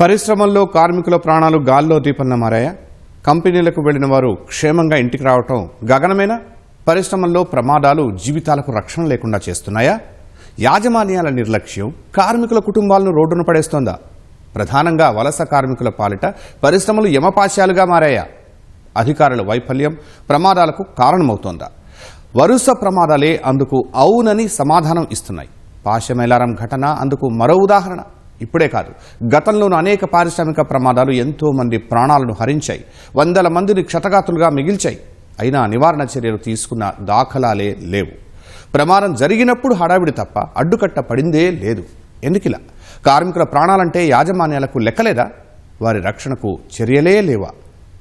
పరిశ్రమల్లో కార్మికుల ప్రాణాలు గాల్లో దీపంన మారాయా? కంపెనీలకు వెళ్ళిన వారు క్షేమంగా ఇంటికి రావటం గగనమేనా? పరిశ్రమల్లో ప్రమాదాలు జీవితాలకు రక్షణ లేకుండా చేస్తున్నాయా? యాజమాన్యాల నిర్లక్ష్యం కార్మికుల కుటుంబాలను రోడ్డున పడేస్తోందా? ప్రధానంగా వలస కార్మికుల పాలిట పరిశ్రమలు యమపాశాలుగా మారాయా? అధికారుల వైఫల్యం ప్రమాదాలకు కారణమవుతోందా? వరుస ప్రమాదాలే అందుకు అవునని సమాధానం ఇస్తున్నాయి. పాశమేలారం ఘటన అందుకు మరో ఉదాహరణ. ఇప్పుడే కాదు. గతంలోనూ అనేక పారిశ్రామిక ప్రమాదాలు ఎంతో మంది ప్రాణాలను హరించాయి. వందల మందిని క్షతగాతులుగా మిగిల్చాయి. అయినా నివారణ చర్యలు తీసుకున్న దాఖలాలే లేవు. ప్రమాదం జరిగినప్పుడు హడావిడి తప్ప అడ్డుకట్ట పడిందే లేదు. ఎందుకిలా? కార్మికుల ప్రాణాలంటే యాజమాన్యాలకు లెక్కలేదా? వారి రక్షణకు చర్యలే లేవా?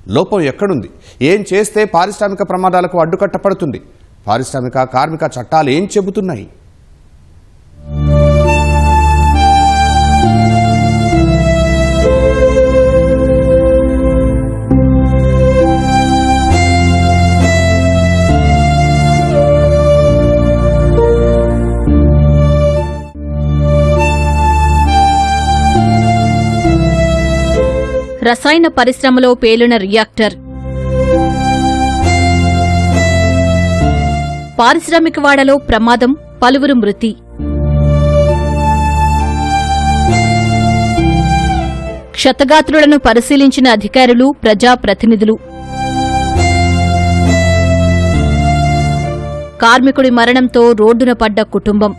లోపం ఎక్కడుంది? ఏం చేస్తే పారిశ్రామిక ప్రమాదాలకు అడ్డుకట్ట పడుతుంది? పారిశ్రామిక కార్మిక చట్టాలు ఏం చెబుతున్నాయి? రసాయన పరిశ్రమలో పేలిన రియాక్టర్. పారిశ్రామికవాడలో ప్రమాదం పలువురు మృతి. క్షతగాత్రులను పరిశీలించిన అధికారులు ప్రజాప్రతినిధులు. కార్మికుడి మరణంతో రోడ్డున పడ్డ కుటుంబం.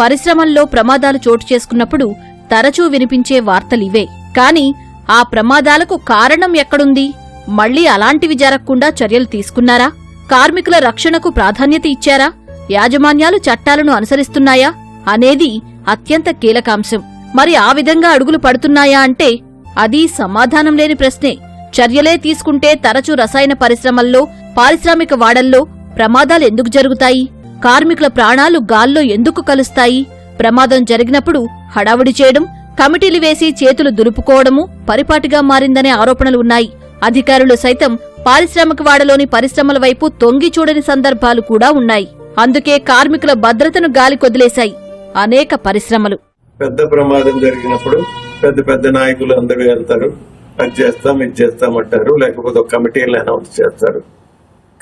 పరిశ్రమల్లో ప్రమాదాలు చోటు చేసుకున్నప్పుడు తరచూ వినిపించే వార్తలివే. కాని ఆ ప్రమాదాలకు కారణం ఎక్కడుంది? మళ్ళీ అలాంటివి జరగకుండా చర్యలు తీసుకున్నారా? కార్మికుల రక్షణకు ప్రాధాన్యత ఇచ్చారా? యాజమాన్యాలు చట్టాలను అనుసరిస్తున్నాయా? అనేది అత్యంత కీలకాంశం. మరి ఆ విధంగా అడుగులు పడుతున్నాయా అంటే అది సమాధానం లేని ప్రశ్నే. చర్యలే తీసుకుంటే తరచూ రసాయన పరిశ్రమల్లో పారిశ్రామిక వాడల్లో ప్రమాదాలు ఎందుకు జరుగుతాయి? కార్మికుల ప్రాణాలు గాల్లో ఎందుకు కలుస్తాయి? ప్రమాదం జరిగినప్పుడు హడావుడి చేయడం కమిటీలు వేసి చేతులు దులుపుకోవడము పరిపాటిగా మారిందనే ఆరోపణలు ఉన్నాయి. అధికారులు సైతం పారిశ్రామిక వాడలోని పరిశ్రమల వైపు తొంగి చూడని సందర్భాలు కూడా ఉన్నాయి. అందుకే కార్మికుల భద్రతను గాలి కొదిలేశాయి. అనేక పరిశ్రమలు. పెద్ద ప్రమాదం జరిగినప్పుడు పెద్ద పెద్ద నాయకులు అందరూ వెళ్తారు. అది చేస్తాం ఇది చేస్తామంటారు లేకపోతే ఒక అనౌన్స్ చేస్తారు.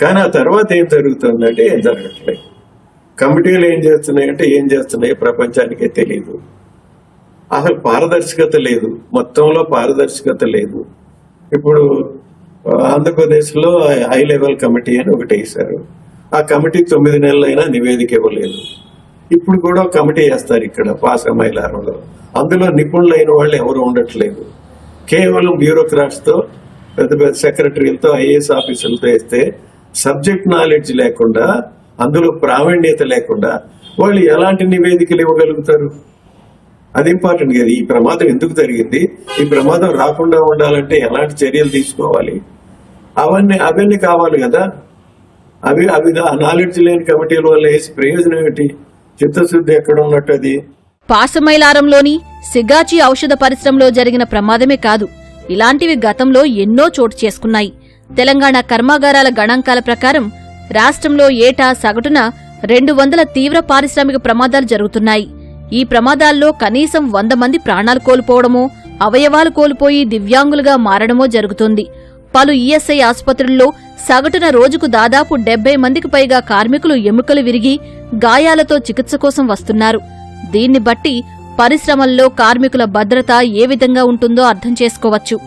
కానీ ఆ తర్వాత ఏం జరుగుతుందంటే ఏం జరగట్లేదు. కమిటీలు ఏం చేస్తున్నాయంటే ఏం చేస్తున్నాయి ప్రపంచానికే తెలియదు అసలు పారదర్శకత లేదు. మొత్తంలో పారదర్శకత లేదు. ఇప్పుడు ఆంధ్రప్రదేశ్లో హై లెవెల్ కమిటీ అని ఒకటి వేశారు. ఆ కమిటీ తొమ్మిది నెలలైనా నివేదిక ఇవ్వలేదు. ఇప్పుడు కూడా ఒక కమిటీ వేస్తారు ఇక్కడ పాసమైలారంలో అందులో నిపుణులైన వాళ్ళు ఎవరు ఉండట్లేదు. కేవలం బ్యూరోక్రాట్స్తో పెద్ద పెద్ద సెక్రటరీలతో ఐఏఎస్ ఆఫీసులతో వేస్తే సబ్జెక్ట్ నాలెడ్జ్ లేకుండా అందులో ప్రావీణ్యత లేకుండా వాళ్ళు ఎలాంటి నివేదికలు ఇవ్వగలుగుతారు? అది ఇంపార్టెంట్ కదా. ఈ ప్రమాదం ఎందుకు జరిగింది? ఈ ప్రమాదం రాకుండా ఉండాలంటే ఎలాంటి చర్యలు తీసుకోవాలి? అవన్నీ అవన్నీ కావాలి కదా. అవి అవి ఆ నాలెడ్జ్ లేని కమిటీల వల్ల వేసి ప్రయోజనం ఏంటి? చిత్తశుద్ధి ఎక్కడ ఉన్నట్టు అది? పాసమైలారంలోని సిగాచి ఔషధ పరిశ్రమలో జరిగిన ప్రమాదమే కాదు ఇలాంటివి గతంలో ఎన్నో చోటు చేసుకున్నాయి. తెలంగాణ కర్మాగారాల గణాంకాల ప్రకారం రాష్ట్రంలో ఏటా సగటున రెండు వందల తీవ్ర పారిశ్రామిక ప్రమాదాలు జరుగుతున్నాయి. ఈ ప్రమాదాల్లో కనీసం వంద మంది ప్రాణాలు కోల్పోవడమో అవయవాలు కోల్పోయి దివ్యాంగులుగా మారడమో జరుగుతుంది. పలు ఈఎస్ఐ ఆసుపత్రుల్లో సగటున రోజుకు దాదాపు డెబ్బై మందికి పైగా కార్మికులు ఎముకలు విరిగి గాయాలతో చికిత్స కోసం వస్తున్నారు. దీన్ని బట్టి పరిశ్రమల్లో కార్మికుల భద్రత ఏ విధంగా ఉంటుందో అర్థం చేసుకోవచ్చు.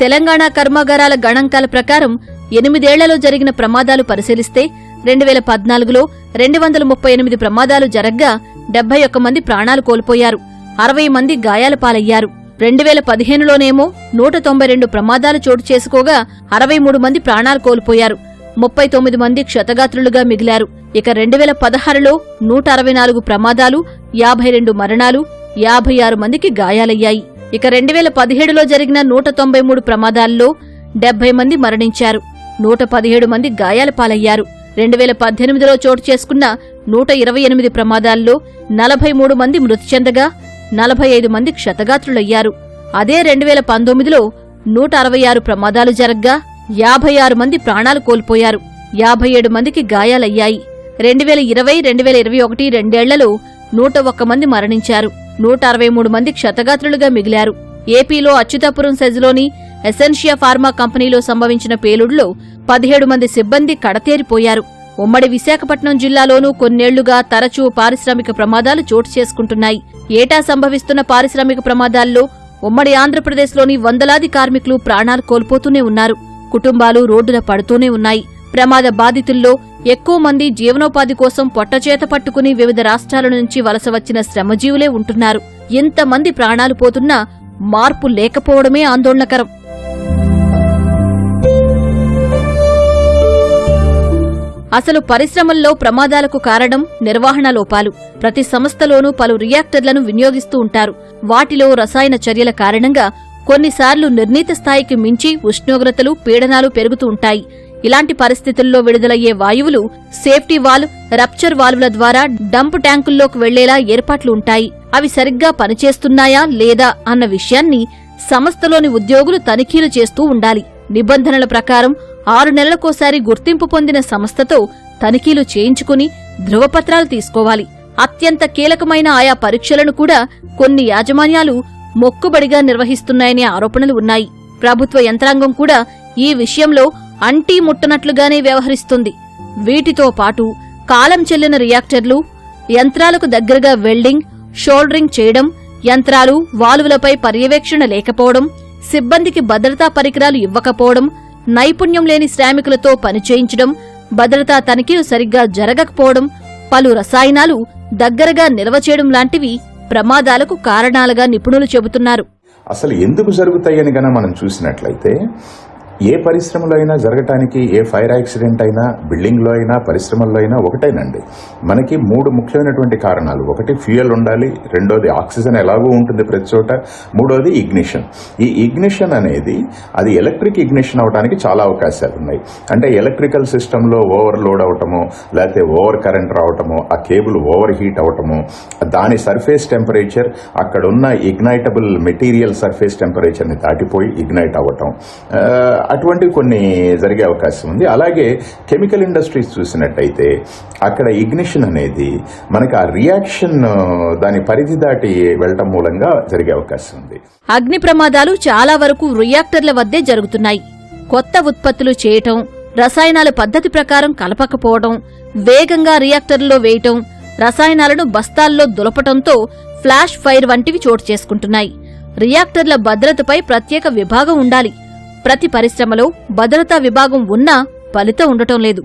తెలంగాణ కర్మాగారాల గణాంకాల ప్రకారం ఎనిమిదేళ్ళలో జరిగిన ప్రమాదాలు పరిశీలిస్తే రెండు వేల పద్నాలుగులో రెండు వందల ముప్పై ఎనిమిది ప్రమాదాలు జరగ్గా డెబ్బై ఒక్క మంది ప్రాణాలు కోల్పోయారు. అరవై మంది గాయాల పాలయ్యారు. రెండు వేల పదిహేనులోనేమో నూట తొంభై రెండు ప్రమాదాలు చోటు చేసుకోగా అరవై మూడు మంది ప్రాణాలు కోల్పోయారు. ముప్పై తొమ్మిది మంది క్షతగాత్రులుగా మిగిలారు. ఇక రెండు వేల పదహారులో నూట అరవై నాలుగు ప్రమాదాలు యాభై రెండు మరణాలు యాభై ఆరు మందికి గాయాలయ్యాయి. ఇక రెండు వేల పదిహేడులో జరిగిన నూట తొంభై మూడు ప్రమాదాల్లో డెబ్బై మంది మరణించారు. నూట పదిహేడు మంది గాయాల పాలయ్యారు. రెండు వేల పద్దెనిమిదిలో చోటు చేసుకున్న నూట ఇరవై ఎనిమిది ప్రమాదాల్లో నలభై మూడు మంది మృతి చెందగా నలభై ఐదు మంది క్షతగాత్రులయ్యారు. అదే రెండు వేల పంతొమ్మిదిలో నూట అరవై ఆరు ప్రమాదాలు జరగ్గా యాభై ఆరు మంది ప్రాణాలు కోల్పోయారు. యాభై ఏడు మందికి గాయాలయ్యాయి. రెండు వేల ఇరవై రెండు వేల ఇరవై ఒకటి రెండేళ్ళలో నూట ఒక్క మంది మరణించారు. నూట అరవై మూడు మంది క్షతగాత్రులుగా మిగిలారు. ఏపీలో అచ్యుతాపురం సెజ్లోని ఎసెన్షియా ఫార్మా కంపెనీలో సంభవించిన పేలుడులో పదిహేడు మంది సిబ్బంది కడతేరిపోయారు. ఉమ్మడి విశాఖపట్నం జిల్లాలోనూ కొన్నేళ్ళుగా తరచూ పారిశ్రామిక ప్రమాదాలు చోటు చేసుకుంటున్నాయి. ఏటా సంభవిస్తున్న పారిశ్రామిక ప్రమాదాల్లో ఉమ్మడి ఆంధ్రప్రదేశ్లోని వందలాది కార్మికులు ప్రాణాలు కోల్పోతూనే ఉన్నారు. కుటుంబాలు రోడ్డున పడుతూనే ఉన్నాయి. ప్రమాద బాధితుల్లో ఎక్కువ మంది జీవనోపాధి కోసం పొట్టచేత పట్టుకుని వివిధ రాష్ట్రాల నుంచి వలస వచ్చిన శ్రమజీవులే ఉంటున్నారు. ఇంతమంది ప్రాణాలు పోతున్నా మార్పు లేకపోవడమే ఆందోళనకరం. అసలు పరిశ్రమల్లో ప్రమాదాలకు కారణం నిర్వహణ లోపాలు. ప్రతి సంస్థలోనూ పలు రియాక్టర్లను వినియోగిస్తూ ఉంటారు. వాటిలో రసాయన చర్యల కారణంగా కొన్నిసార్లు నిర్ణీత స్థాయికి మించి ఉష్ణోగ్రతలు పీడనాలు పెరుగుతూ ఉంటాయి. ఇలాంటి పరిస్థితుల్లో విడుదలయ్యే వాయువులు సేఫ్టీ వాల్వ్ రప్చర్ వాల్వ్ల ద్వారా డంప్ ట్యాంకుల్లోకి వెళ్ళేలా ఏర్పాట్లు ఉంటాయి. అవి సరిగ్గా పనిచేస్తున్నాయా లేదా అన్న విషయాన్ని సంస్థలోని ఉద్యోగులు తనిఖీలు చేస్తూ ఉండాలి. నిబంధనల ప్రకారం ఆరు నెలలకోసారి గుర్తింపు పొందిన సంస్థతో తనిఖీలు చేయించుకుని ధృవపత్రాలు తీసుకోవాలి. అత్యంత కీలకమైన ఆయా పరీక్షలను కూడా కొన్ని యాజమాన్యాలు మొక్కుబడిగా నిర్వహిస్తున్నాయనే ఆరోపణలు ఉన్నాయి. ప్రభుత్వ యంత్రాంగం కూడా ఈ విషయంలో అంటీ ముట్టనట్లుగానే వ్యవహరిస్తుంది. వీటితో పాటు కాలం చెల్లిన రియాక్టర్లు యంత్రాలకు దగ్గరగా వెల్డింగ్ షోల్డరింగ్ చేయడం యంత్రాలు వాలువులపై పర్యవేక్షణ లేకపోవడం సిబ్బందికి భద్రతా పరికరాలు ఇవ్వకపోవడం నైపుణ్యం లేని శ్రామికులతో పనిచేయించడం భద్రతా తనిఖీలు సరిగ్గా జరగకపోవడం పలు రసాయనాలు దగ్గరగా నిల్వ చేయడం లాంటివి ప్రమాదాలకు కారణాలుగా నిపుణులు చెబుతున్నారు. అసలు ఎందుకు జరుగుతాయని గన మనం చూసినట్లయితే ఏ పరిశ్రమలో అయినా జరగటానికి ఏ ఫైర్ యాక్సిడెంట్ అయినా బిల్డింగ్లో అయినా పరిశ్రమల్లో అయినా ఒకటేనండి. మనకి మూడు ముఖ్యమైనటువంటి కారణాలు. ఒకటి ఫ్యూయల్ ఉండాలి రెండోది ఆక్సిజన్ ఎలాగూ ఉంటుంది ప్రతి చోట మూడోది ఇగ్నిషన్. ఈ ఇగ్నిషన్ అనేది అది ఎలక్ట్రిక్ ఇగ్నిషన్ అవడానికి చాలా అవకాశాలు ఉన్నాయి. అంటే ఎలక్ట్రికల్ సిస్టంలో ఓవర్లోడ్ అవటము లేకపోతే ఓవర్ కరెంట్ రావటము ఆ కేబుల్ ఓవర్ హీట్ అవటము దాని సర్ఫేస్ టెంపరేచర్ అక్కడున్న ఇగ్నైటబుల్ మెటీరియల్ సర్ఫేస్ టెంపరేచర్ని దాటిపోయి ఇగ్నైట్ అవ్వటం. అటువంటి కొన్ని జరిగే అవకాశం ఉంది. అలాగే కెమికల్ ఇండస్ట్రీస్ చూసినట్టయితే అక్కడ ఇగ్నిషన్ అనేది మనకు ఆ రియాక్షన్ దాని పరిధి దాటి వెళ్ళటం మూలంగా జరిగే అవకాశం ఉంది. అగ్ని ప్రమాదాలు చాలా వరకు రియాక్టర్ల వద్దే జరుగుతున్నాయి. కొత్త ఉత్పత్తులు చేయటం రసాయనాల పద్ధతి ప్రకారం కలపకపోవడం వేగంగా రియాక్టర్లో వేయటం రసాయనాలను బస్తాల్లో దులపటంతో ఫ్లాష్ ఫైర్ వంటివి చోటు చేసుకుంటున్నాయి. రియాక్టర్ల భద్రతపై ప్రత్యేక విభాగం ఉండాలి. ప్రతి పరిశ్రమలో భద్రతా విభాగం ఉన్నా ఫలితం ఉండటం లేదు.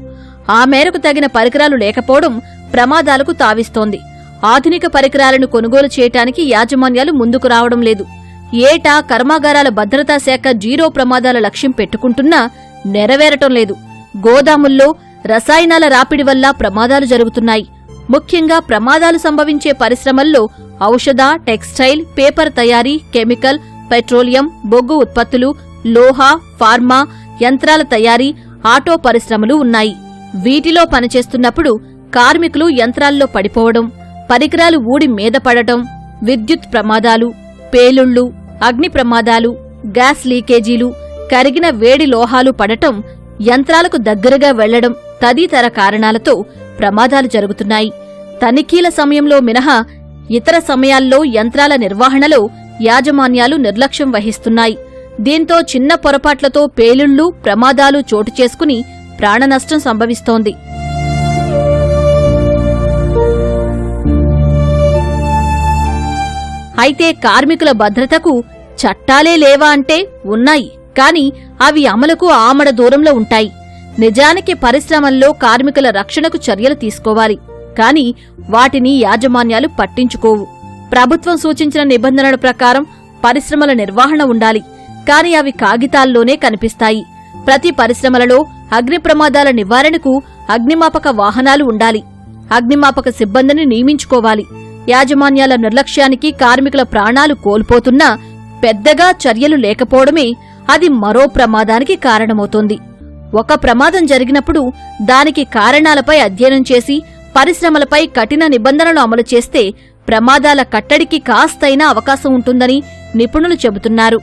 ఆ మేరకు తగిన పరికరాలు లేకపోవడం ప్రమాదాలకు తావిస్తోంది. ఆధునిక పరికరాలను కొనుగోలు చేయటానికి యాజమాన్యాలు ముందుకు రావడం లేదు. ఏటా కర్మాగారాల భద్రతా శాఖ జీరో ప్రమాదాల లక్ష్యం పెట్టుకుంటున్నా నెరవేరటం లేదు. గోదాముల్లో రసాయనాల రాపిడి వల్ల ప్రమాదాలు జరుగుతున్నాయి. ముఖ్యంగా ప్రమాదాలు సంభవించే పరిశ్రమల్లో ఔషధ టెక్స్టైల్ పేపర్ తయారీ కెమికల్ పెట్రోలియం బొగ్గు ఉత్పత్తులు లోహ ఫార్మా యంత్రాల తయారీ ఆటో పరిశ్రమలు ఉన్నాయి. వీటిలో పనిచేస్తున్నప్పుడు కార్మికులు యంత్రాల్లో పడిపోవడం పరికరాలు ఊడి మీద పడటం విద్యుత్ ప్రమాదాలు పేలుళ్ళు అగ్ని ప్రమాదాలు గ్యాస్ లీకేజీలు కరిగిన వేడి లోహాలు పడటం యంత్రాలకు దగ్గరగా వెళ్ళడం తదితర కారణాలతో ప్రమాదాలు జరుగుతున్నాయి. తనిఖీల సమయంలో మినహా ఇతర సమయాల్లో యంత్రాల నిర్వహణలో యాజమాన్యాలు నిర్లక్ష్యం వహిస్తున్నాయి. దీంతో చిన్న పొరపాట్లతో పేలుళ్ళు ప్రమాదాలు చోటు చేసుకుని ప్రాణనష్టం సంభవిస్తోంది. అయితే కార్మికుల భద్రతకు చట్టాలే లేవా అంటే ఉన్నాయి. కాని అవి అమలుకు ఆమడ దూరంలో ఉంటాయి. నిజానికి పరిశ్రమల్లో కార్మికుల రక్షణకు చర్యలు తీసుకోవాలి. కాని వాటిని యాజమాన్యాలు పట్టించుకోవు. ప్రభుత్వం సూచించిన నిబంధనల ప్రకారం పరిశ్రమల నిర్వహణ ఉండాలి. కాని అవి కాగితాల్లోనే కనిపిస్తాయి. ప్రతి పరిశ్రమలలో అగ్ని ప్రమాదాల నివారణకు అగ్నిమాపక వాహనాలు ఉండాలి. అగ్నిమాపక సిబ్బందిని నియమించుకోవాలి. యాజమాన్యాల నిర్లక్ష్యానికి కార్మికుల ప్రాణాలు కోల్పోతున్నా పెద్దగా చర్యలు లేకపోవడమే అది మరో ప్రమాదానికి కారణమవుతోంది. ఒక ప్రమాదం జరిగినప్పుడు దానికి కారణాలపై అధ్యయనం చేసి పరిశ్రమలపై కఠిన నిబంధనలు అమలు చేస్తే ప్రమాదాల కట్టడికి కాస్తైనా అవకాశం ఉంటుందని నిపుణులు చెబుతున్నారు.